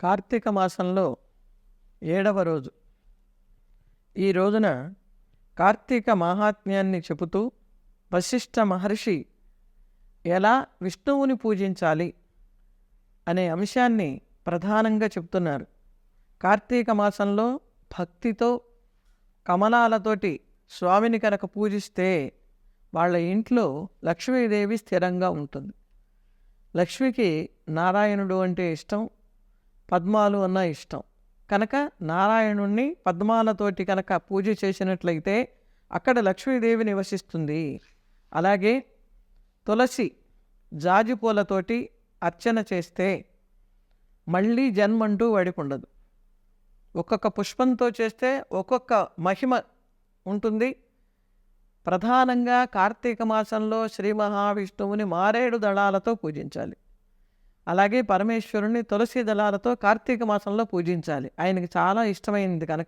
కార్తీక మాసంలో ఏడవ రోజు. ఈ రోజున కార్తీక మాహాత్మ్యాన్ని చెబుతూ వశిష్ఠ మహర్షి ఎలా విష్ణువుని పూజించాలి అనే అంశాన్ని ప్రధానంగా చెప్తున్నారు కార్తీక మాసంలో భక్తితో కమలాలతోటి స్వామిని కనుక పూజిస్తే వాళ్ళ ఇంట్లో లక్ష్మీదేవి స్థిరంగా ఉంటుంది. లక్ష్మికి నారాయణుడు అంటే ఇష్టం పద్మాలు అన్న ఇష్టం. కనుక నారాయణుణ్ణి పద్మాలతోటి కనుక పూజ చేసినట్లయితే అక్కడ లక్ష్మీదేవి నివసిస్తుంది. అలాగే తులసి జాజి పూలతోటి అర్చన చేస్తే మళ్ళీ జన్మంటూ వడిపుండదు ఒక్కొక్క పుష్పంతో చేస్తే ఒక్కొక్క మహిమ ఉంటుంది. ప్రధానంగా కార్తీక మాసంలో శ్రీ మహావిష్ణువుని మారేడు దళాలతో పూజించాలి. అలాగే పరమేశ్వరుణ్ణి తులసి దళాలతో కార్తీక మాసంలో పూజించాలి. ఆయనకి చాలా ఇష్టమైనది కనుక.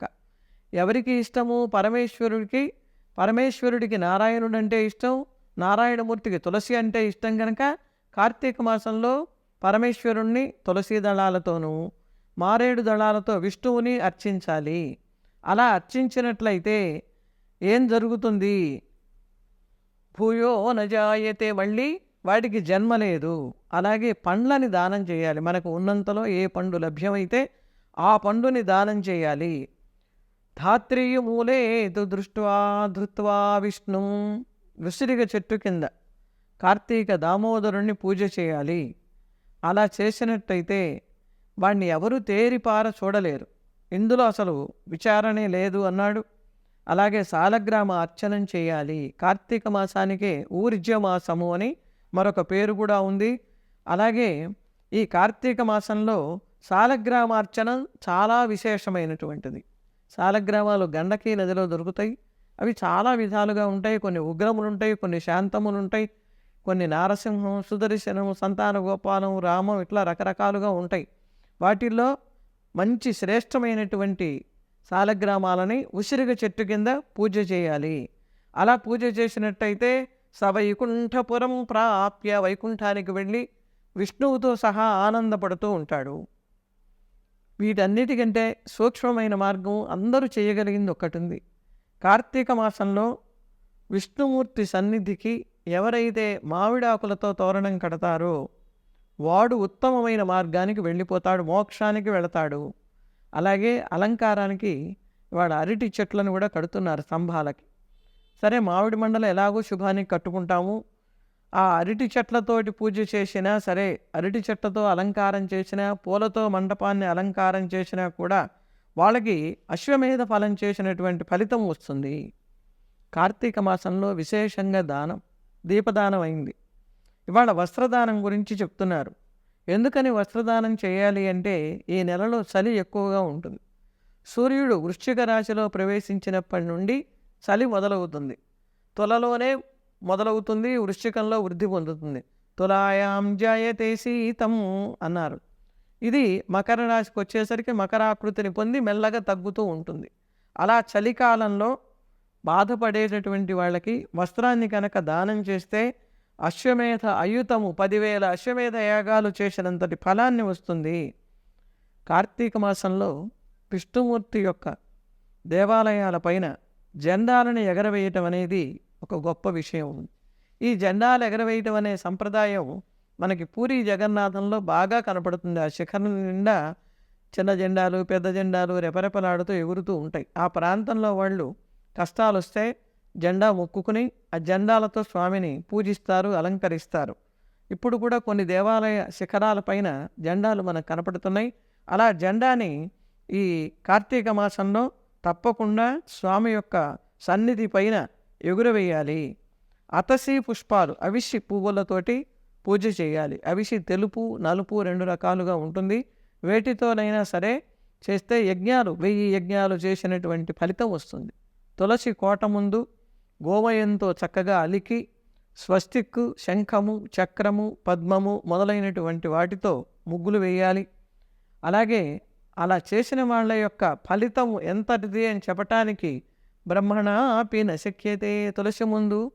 ఎవరికి ఇష్టము? పరమేశ్వరుడికి. పరమేశ్వరుడికి నారాయణుడు అంటే ఇష్టం. నారాయణమూర్తికి తులసి అంటే ఇష్టం కనుక కార్తీక మాసంలో పరమేశ్వరుణ్ణి తులసి దళాలతోనూ మారేడు దళాలతో విష్ణువుని అర్చించాలి. అలా అర్చించినట్లయితే ఏం జరుగుతుంది? భూయో నజాయతే మళ్ళీ వాటికి జన్మ లేదు. అలాగే పండ్లని దానం చేయాలి. మనకు ఉన్నంతలో ఏ పండు లభ్యమైతే ఆ పండుని దానం చేయాలి. ధాత్రియు మూలే దృష్ట్వా ధృత్వా విష్ణు విసిరిగ చెట్టు కింద. కార్తీక దామోదరుణ్ణి పూజ చేయాలి. అలా చేసినట్టయితే వాణ్ణి ఎవరు తేరిపార చూడలేరు. ఇందులో అసలు విచారణే లేదు అన్నాడు. అలాగే సాలగ్రామ అర్చనం చేయాలి. కార్తీక మాసానికే ఊర్జ మాసము అని మరొక పేరు కూడా ఉంది. అలాగే ఈ కార్తీక మాసంలో సాలగ్రామార్చన చాలా విశేషమైనటువంటిది. సాలగ్రామాలు గండకీ నదిలో దొరుకుతాయి. అవి చాలా విధాలుగా ఉంటాయి. కొన్ని ఉగ్రములు ఉంటాయి కొన్ని శాంతములు ఉంటాయి కొన్ని నారసింహం సుదర్శనం సంతాన గోపాలం రామం ఇట్లా రకరకాలుగా ఉంటాయి. వాటిల్లో మంచి శ్రేష్టమైనటువంటి సాలగ్రామాలని ఉసిరిగ చెట్టు కింద పూజ చేయాలి. అలా పూజ చేసినట్టయితే సవైకుంఠపురం ప్రాప్య వైకుంఠానికి వెళ్ళి విష్ణువుతో సహా ఆనందపడుతూ ఉంటాడు. వీటన్నిటికంటే సూక్ష్మమైన మార్గం అందరూ చేయగలిగింది ఒక్కటుంది. కార్తీక మాసంలో విష్ణుమూర్తి సన్నిధికి ఎవరైతే మామిడాకులతో తోరణం కడతారో వాడు ఉత్తమమైన మార్గానికి వెళ్ళిపోతాడు మోక్షానికి వెళతాడు. అలాగే అలంకారానికి వాడు అరటి చెట్లను కూడా కడుతున్నారు స్తంభాలకి. సరే మామిడి మండలం ఎలాగో శుభానికి కట్టుకుంటాము. ఆ అరటి చెట్లతోటి పూజ చేసినా సరే అరటి చెట్లతో అలంకారం చేసినా పూలతో మండపాన్ని అలంకారం చేసినా కూడా వాళ్ళకి అశ్వమేధ ఫలం చేసినటువంటి ఫలితం వస్తుంది. కార్తీక మాసంలో విశేషంగా దానం దీపదానం అయింది. ఇవాళ వస్త్రదానం గురించి చెప్తున్నారు. ఎందుకని వస్త్రదానం చేయాలి అంటే ఈ నెలలో చలి ఎక్కువగా ఉంటుంది. సూర్యుడు వృశ్చిక రాశిలో ప్రవేశించినప్పటి నుండి చలి మొదలవుతుంది. తులలోనే మొదలవుతుంది వృశ్చికంలో వృద్ధి పొందుతుంది. తులాయాం జాయతే శీతం అన్నారు. ఇది మకర రాశికి వచ్చేసరికి మకరాకృతిని పొంది మెల్లగా తగ్గుతూ ఉంటుంది. అలా చలికాలంలో బాధపడేటటువంటి వాళ్ళకి వస్త్రాన్ని కనుక దానం చేస్తే అశ్వమేధ అయుతము పదివేల అశ్వమేధ యాగాలు చేసినంతటి ఫలాన్ని వస్తుంది. కార్తీక మాసంలో విష్ణుమూర్తి యొక్క దేవాలయాల పైన జెండాలను ఎగరవేయటం అనేది ఒక గొప్ప విషయం. ఈ జెండాలు ఎగరవేయటం అనే సంప్రదాయం మనకి పూరి జగన్నాథంలో బాగా కనపడుతుంది. ఆ శిఖరం నిండా చిన్న జెండాలు పెద్ద జెండాలు రెపరెపలాడుతూ ఎగురుతూ ఉంటాయి. ఆ ప్రాంతంలో వాళ్ళు కష్టాలు వస్తే జెండా మొక్కుకుని ఆ జెండాలతో స్వామిని పూజిస్తారు అలంకరిస్తారు. ఇప్పుడు కూడా కొన్ని దేవాలయ శిఖరాల పైన జెండాలు మనకు కనపడుతున్నాయి. అలా జెండాని ఈ కార్తీక మాసంలో తప్పకుండా స్వామి యొక్క సన్నిధి పైన ఎగురవేయాలి. అతసి పుష్పాలు అవిషి పువ్వులతోటి పూజ చేయాలి. అవిషి తెలుపు నలుపు రెండు రకాలుగా ఉంటుంది. వేటితోనైనా సరే చేస్తే యజ్ఞాలు వెయ్యి యజ్ఞాలు చేసినటువంటి ఫలితం వస్తుంది. తులసి కోట ముందు గోమయంతో చక్కగా అలికి స్వస్తిక్కు శంఖము చక్రము పద్మము మొదలైనటువంటి వాటితో ముగ్గులు వేయాలి. అలాగే అలా చేసిన వాళ్ళ యొక్క ఫలితం ఎంతటిది అని చెప్పటానికి బ్రహ్మణ ఆపి నశక్యతే తులసి ముందు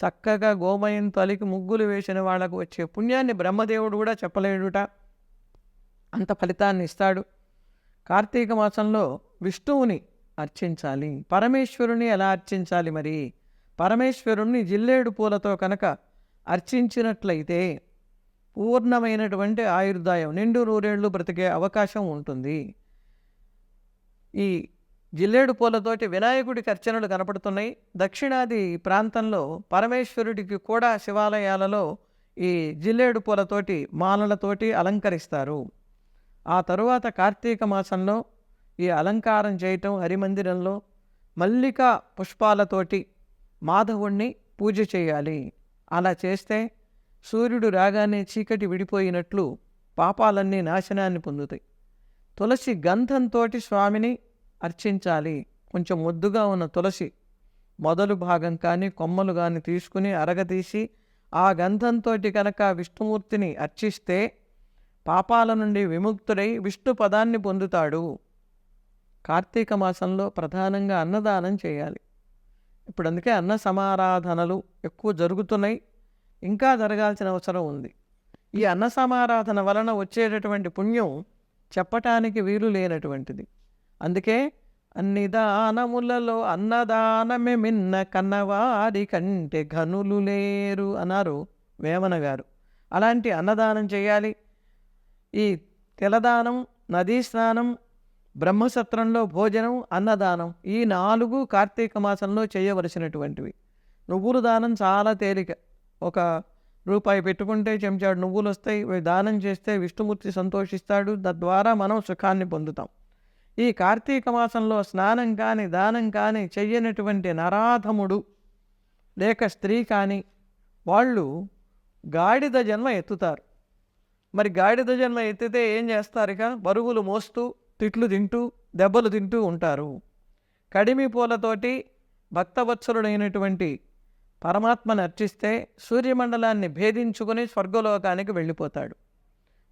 చక్కగా గోమయం తలికి ముగ్గులు వేసిన వాళ్ళకు వచ్చే పుణ్యాన్ని బ్రహ్మదేవుడు కూడా చెప్పలేడుట. అంత ఫలితాన్ని ఇస్తాడు. కార్తీక మాసంలో విష్ణువుని అర్చించాలి. పరమేశ్వరుని ఎలా అర్చించాలి మరి? పరమేశ్వరుణ్ణి జిల్లేడు పూలతో కనుక అర్చించినట్లయితే పూర్ణమైనటువంటి ఆయుర్దాయం నిండు నూరేళ్ళు బ్రతికే అవకాశం ఉంటుంది. ఈ జిల్లేడు పూలతోటి వినాయకుడి అర్చనలు కనపడుతున్నాయి. దక్షిణాది ప్రాంతంలో పరమేశ్వరుడికి కూడా శివాలయాలలో ఈ జిల్లేడు పూలతోటి మాలలతోటి అలంకరిస్తారు. ఆ తరువాత కార్తీక మాసంలో ఈ అలంకారం చేయటం హరిమందిరంలో మల్లిక పుష్పాలతోటి మాధవుణ్ణి పూజ చేయాలి. అలా చేస్తే సూర్యుడు రాగానే చీకటి విడిపోయినట్లు పాపాలన్నీ నాశనాన్ని పొందుతాయి. తులసి గంధంతో స్వామిని అర్చించాలి. కొంచెం ముద్దుగా ఉన్న తులసి మొదలు భాగం కానీ కొమ్మలు కానీ తీసుకుని అరగతీసి ఆ గంధంతో కనుక విష్ణుమూర్తిని అర్చిస్తే పాపాల నుండి విముక్తుడై విష్ణు పదాన్ని పొందుతాడు. కార్తీక మాసంలో ప్రధానంగా అన్నదానం చేయాలి. ఇప్పుడు అందుకే అన్న సమారాధనలు ఎక్కువ జరుగుతున్నాయి. ఇంకా జరగాల్సిన అవసరం ఉంది. ఈ అన్న సమారాధన వలన వచ్చేటటువంటి పుణ్యం చెప్పటానికి వీలు లేనటువంటిది. అందుకే అన్ని దానములలో అన్నదానమే మిన్న కన్నవారి కంటే ఘనులు లేరు అన్నారు వేమన గారు. అలాంటి అన్నదానం చేయాలి. ఈ తెలదానం నదీ స్నానం బ్రహ్మసత్రంలో భోజనం అన్నదానం ఈ నాలుగు కార్తీక మాసంలో చేయవలసినటువంటివి. నువ్వులు దానం చాలా తేలిక. ఒక రూపాయి పెట్టుకుంటే చెంచాడు నువ్వులు వస్తాయి దానం చేస్తే విష్ణుమూర్తి సంతోషిస్తాడు తద్వారా మనం సుఖాన్ని పొందుతాం. ఈ కార్తీక మాసంలో స్నానం కానీ దానం కానీ చెయ్యనటువంటి నరాధముడు లేక స్త్రీ కానీ వాళ్ళు గాడిద జన్మ ఎత్తుతారు. మరి గాడిద జన్మ ఎత్తితే ఏం చేస్తారు ఇక? బరువులు మోస్తూ తిట్లు తింటూ దెబ్బలు తింటూ ఉంటారు. కడిమి పూలతోటి భక్తవత్సలుడైనటువంటి పరమాత్మను అర్చిస్తే సూర్యమండలాన్ని భేదించుకుని స్వర్గలోకానికి వెళ్ళిపోతాడు.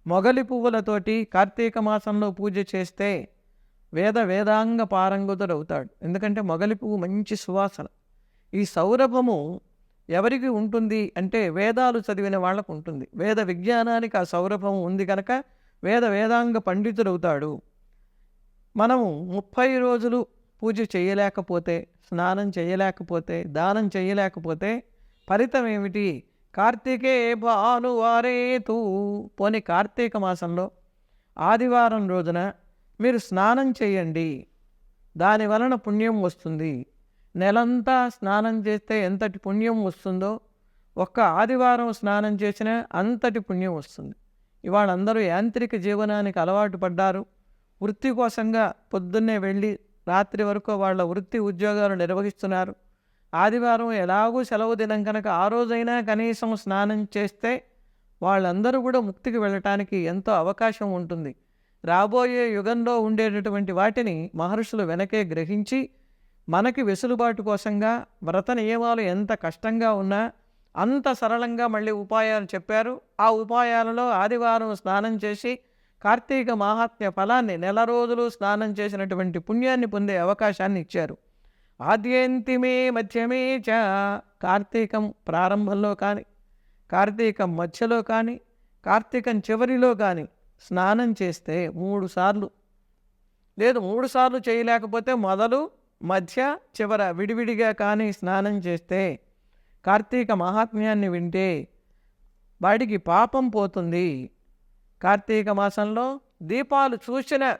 మొగలి పువ్వులతోటి కార్తీక మాసంలో పూజ చేస్తే వేద వేదాంగ పారంగుతుడవుతాడు. ఎందుకంటే మొగలి పువ్వు మంచి సువాసన. ఈ సౌరభము ఎవరికి ఉంటుంది అంటే వేదాలు చదివిన వాళ్ళకు ఉంటుంది. వేద విజ్ఞానానికి ఆ సౌరభం ఉంది కనుక వేద వేదాంగ పండితుడవుతాడు. మనము ముప్పై రోజులు పూజ చేయలేకపోతే స్నానం చేయలేకపోతే దానం చేయలేకపోతే ఫలితం ఏమిటి? కార్తీకే భానువారేతు. పోని కార్తీక మాసంలో ఆదివారం రోజున మీరు స్నానం చేయండి. దాని వలన పుణ్యం వస్తుంది. నెలంతా స్నానం చేస్తే ఎంతటి పుణ్యం వస్తుందో ఒక్క ఆదివారం స్నానం చేసినా అంతటి పుణ్యం వస్తుంది. ఇవాళ అందరూ యాంత్రిక జీవనానికి అలవాటు పడ్డారు. వృత్తి కోసంగా పొద్దున్నే వెళ్ళి రాత్రి వరకు వాళ్ళ వృత్తి ఉద్యోగాలు నిర్వహిస్తున్నారు. ఆదివారం ఎలాగూ సెలవు దినం కనుక ఆ రోజైనా కనీసం స్నానం చేస్తే వాళ్ళందరూ కూడా ముక్తికి వెళ్ళటానికి ఎంతో అవకాశం ఉంటుంది. రాబోయే యుగంలో ఉండేటటువంటి వాటిని మహర్షులు వెనకే గ్రహించి మనకి వెసులుబాటు కోసంగా వ్రత నియమాలు ఎంత కష్టంగా ఉన్నా అంత సరళంగా మళ్ళీ ఉపాయాలు చెప్పారు. ఆ ఉపాయాలలో ఆదివారం స్నానం చేసి కార్తీక మహాత్మ్య ఫలాన్ని నెల రోజులు స్నానం చేసినటువంటి పుణ్యాన్ని పొందే అవకాశాన్ని ఇచ్చారు. ఆద్యంతిమే మధ్యమే చ కార్తీకం ప్రారంభంలో కానీ కార్తీకం మధ్యలో కానీ కార్తీకం చివరిలో కానీ స్నానం చేస్తే మూడు సార్లు. లేదు మూడు సార్లు చేయలేకపోతే మొదలు మధ్య చివర విడివిడిగా కానీ స్నానం చేస్తే కార్తీక మహాత్మ్యాన్ని వింటే వాడికి పాపం పోతుంది. కార్తీక మాసంలో దీపాలు చూసిన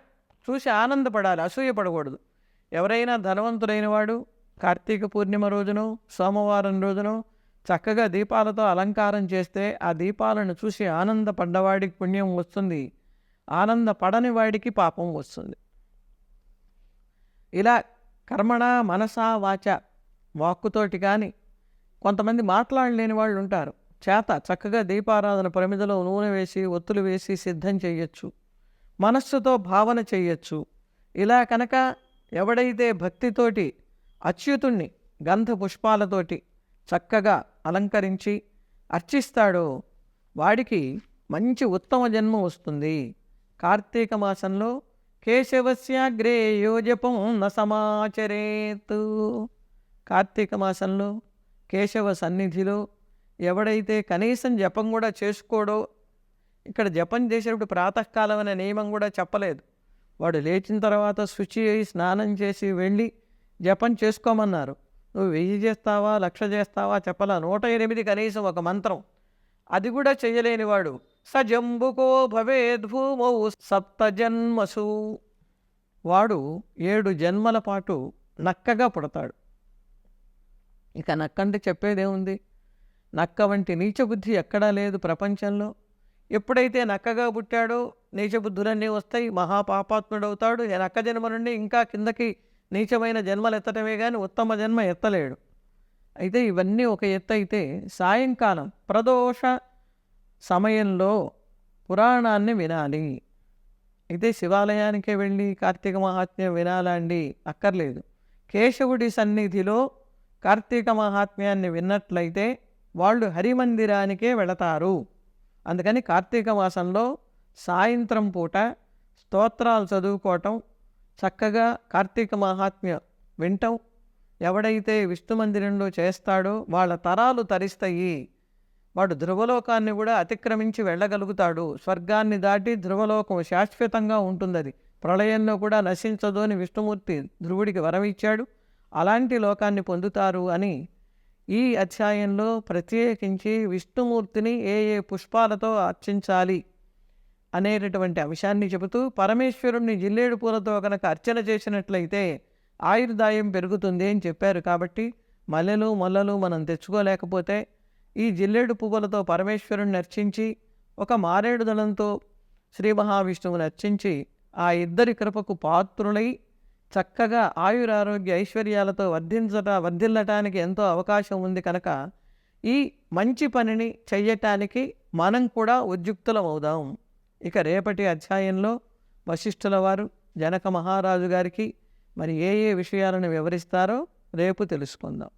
చూసి ఆనందపడాలి అసూయపడకూడదు. ఎవరైనా ధనవంతుడైన వాడు కార్తీక పూర్ణిమ రోజును సోమవారం రోజును చక్కగా దీపాలతో అలంకారం చేస్తే ఆ దీపాలను చూసి ఆనందపడ్డవాడికి పుణ్యం వస్తుంది. ఆనందపడని వాడికి పాపం వస్తుంది. ఇలా కర్మణ మనసా వాచ వాక్కుతోటి కానీ కొంతమంది మాట్లాడలేని వాళ్ళు ఉంటారు. చేత చక్కగా దీపారాధన పరిమిదిలో నూనె వేసి ఒత్తులు వేసి సిద్ధం చేయొచ్చు. మనస్సుతో భావన చేయొచ్చు. ఇలా కనుక ఎవడైతే భక్తితోటి అచ్యుతుణ్ణి గంధ పుష్పాలతోటి చక్కగా అలంకరించి అర్చిస్తాడో వాడికి మంచి ఉత్తమ జన్మ వస్తుంది. కార్తీక మాసంలో కేశవస్యాగ్రే యోజపం న కార్తీక మాసంలో కేశవ సన్నిధిలో ఎవడైతే కనీసం జపం కూడా చేసుకోడో ఇక్కడ జపం చేసేటప్పుడు ప్రాతకాలం అనే నియమం కూడా చెప్పలేదు. వాడు లేచిన తర్వాత శుచి అయి స్నానం చేసి వెళ్ళి జపం చేసుకోమన్నారు. నువ్వు వెయ్యి చేస్తావా లక్ష చేస్తావా చెప్పలా నూట ఎనిమిది కనీసం ఒక మంత్రం. అది కూడా చేయలేనివాడు సజంబుకో భవేద్భూమౌ సప్త జన్మసు. వాడు ఏడు జన్మల పాటు నక్కగా పుడతాడు. ఇక నక్కంటే చెప్పేదేముంది? నక్క వంటి నీచబుద్ధి ఎక్కడా లేదు ప్రపంచంలో. ఎప్పుడైతే నక్కగా పుట్టాడో నీచబుద్ధులన్నీ వస్తాయి మహాపాపాత్ముడవుతాడు. నక్క జన్మ నుండి ఇంకా కిందకి నీచమైన జన్మలు ఎత్తటమే కానీ ఉత్తమ జన్మ ఎత్తలేడు. అయితే ఇవన్నీ ఒక ఎత్తు అయితే సాయంకాలం ప్రదోష సమయంలో పురాణాన్ని వినాలి. అయితే శివాలయానికే వెళ్ళి కార్తీక మహాత్మ్యం వినాలా అండి అక్కర్లేదు. కేశవుడి సన్నిధిలో కార్తీక మహాత్మ్యాన్ని విన్నట్లయితే వాళ్ళు హరిమందిరానికే వెళతారు. అందుకని కార్తీక మాసంలో సాయంత్రం పూట స్తోత్రాలు చదువుకోవటం చక్కగా కార్తీక మహాత్మ్య వింటం. ఎవడైతే విష్ణు మందిరంలో చేస్తాడో వాళ్ళ తరాలు తరిస్తాయి. వాడు ధ్రువలోకాన్ని కూడా అతిక్రమించి వెళ్ళగలుగుతాడు. స్వర్గాన్ని దాటి ధ్రువలోకం శాశ్వతంగా ఉంటుంది అది ప్రళయంలో కూడా నశించదు అని విష్ణుమూర్తి ధ్రువుడికి వరమిచ్చాడు. అలాంటి లోకాన్ని పొందుతారు అని ఈ అధ్యాయంలో ప్రత్యేకించి విష్ణుమూర్తిని ఏ ఏ పుష్పాలతో అర్చించాలి అనేటటువంటి అంశాన్ని చెబుతూ పరమేశ్వరుణ్ణి జిల్లేడు పూలతో కనుక అర్చన చేసినట్లయితే ఆయుర్దాయం పెరుగుతుంది అని చెప్పారు కాబట్టి మల్లెలు మొల్లలు మనం తెచ్చుకోలేకపోతే ఈ జిల్లేడు పువ్వులతో పరమేశ్వరుణ్ణి అర్చించి ఒక మారేడు దళంతో శ్రీ మహావిష్ణువుని అర్చించి ఆ ఇద్దరి కృపకు పాత్రులై చక్కగా ఆయురారోగ్య ఐశ్వర్యాలతో వర్ధించట వర్ధిల్లటానికి ఎంతో అవకాశం ఉంది కనుక ఈ మంచి పనిని చెయ్యటానికి మనం కూడా ఉద్యుక్తులం అవుదాం. ఇక రేపటి అధ్యాయంలో వశిష్ఠుల వారు జనక మహారాజు గారికి మరి ఏ ఏ విషయాలను వివరిస్తారో రేపు తెలుసుకుందాం.